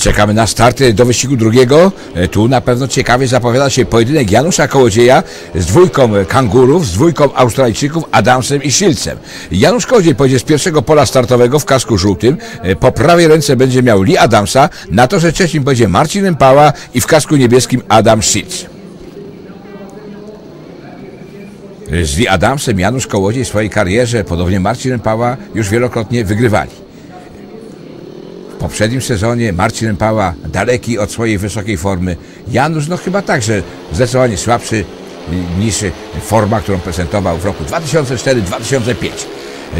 Czekamy na start do wyścigu drugiego. Tu na pewno ciekawie zapowiada się pojedynek Janusza Kołodzieja z dwójką kangurów, z dwójką Australijczyków Adamsem i Szylcem. Janusz Kołodziej pojedzie z pierwszego pola startowego w kasku żółtym. Po prawej ręce będzie miał Lee Adamsa, na torze trzecim będzie Marcin Empała i w kasku niebieskim Adam Szylc. Z Lee Adamsem Janusz Kołodziej w swojej karierze, podobnie Marcin Empała, już wielokrotnie wygrywali. Poprzednim sezonie Marcin Pała daleki od swojej wysokiej formy. Janusz no chyba także zdecydowanie słabszy niż forma, którą prezentował w roku 2004-2005.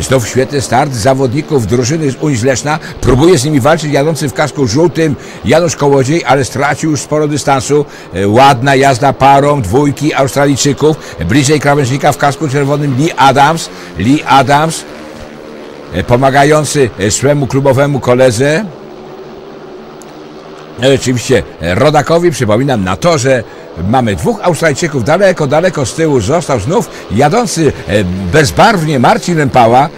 Znów świetny start zawodników drużyny z Unii z Leszna. Próbuje z nimi walczyć jadący w kasku żółtym Janusz Kołodziej, ale stracił już sporo dystansu. Ładna jazda parą dwójki Australijczyków. Bliżej krawężnika w kasku czerwonym Lee Adams. Lee Adams pomagający swemu klubowemu koledze. Oczywiście rodakowi, przypominam, na torze mamy dwóch Australijczyków daleko, daleko z tyłu. Został znów jadący bezbarwnie Marcin Empała.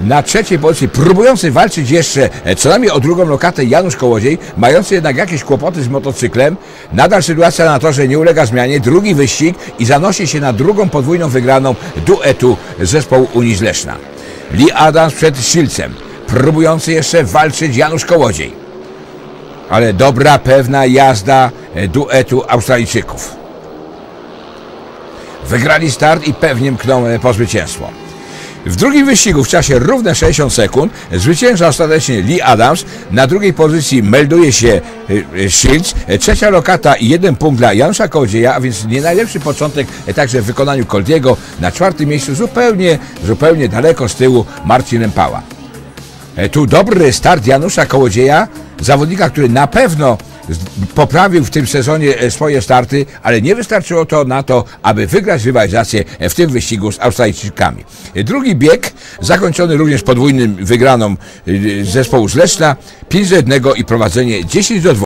Na trzeciej pozycji, próbujący walczyć jeszcze co najmniej o drugą lokatę Janusz Kołodziej, mający jednak jakieś kłopoty z motocyklem. Nadal sytuacja na torze nie ulega zmianie. Drugi wyścig i zanosi się na drugą podwójną wygraną duetu zespołu Unii Lee Adams przed Szylcem, próbujący jeszcze walczyć Janusz Kołodziej. Ale dobra, pewna jazda duetu Australijczyków. Wygrali start i pewnie mkną po zwycięstwo. W drugim wyścigu w czasie równe 60 sekund zwycięża ostatecznie Lee Adams. Na drugiej pozycji melduje się Shields. Trzecia lokata i jeden punkt dla Janusza Kołodzieja, a więc nie najlepszy początek także w wykonaniu Coldiego. Na czwartym miejscu zupełnie, zupełnie daleko z tyłu Marcin Empała. Tu dobry start Janusza Kołodzieja, zawodnika, który na pewno poprawił w tym sezonie swoje starty, ale nie wystarczyło to na to, aby wygrać rywalizację w tym wyścigu z Australijczykami. Drugi bieg, zakończony również podwójnym wygraną zespołu z Leszna, 5 do 1 i prowadzenie 10 do 2.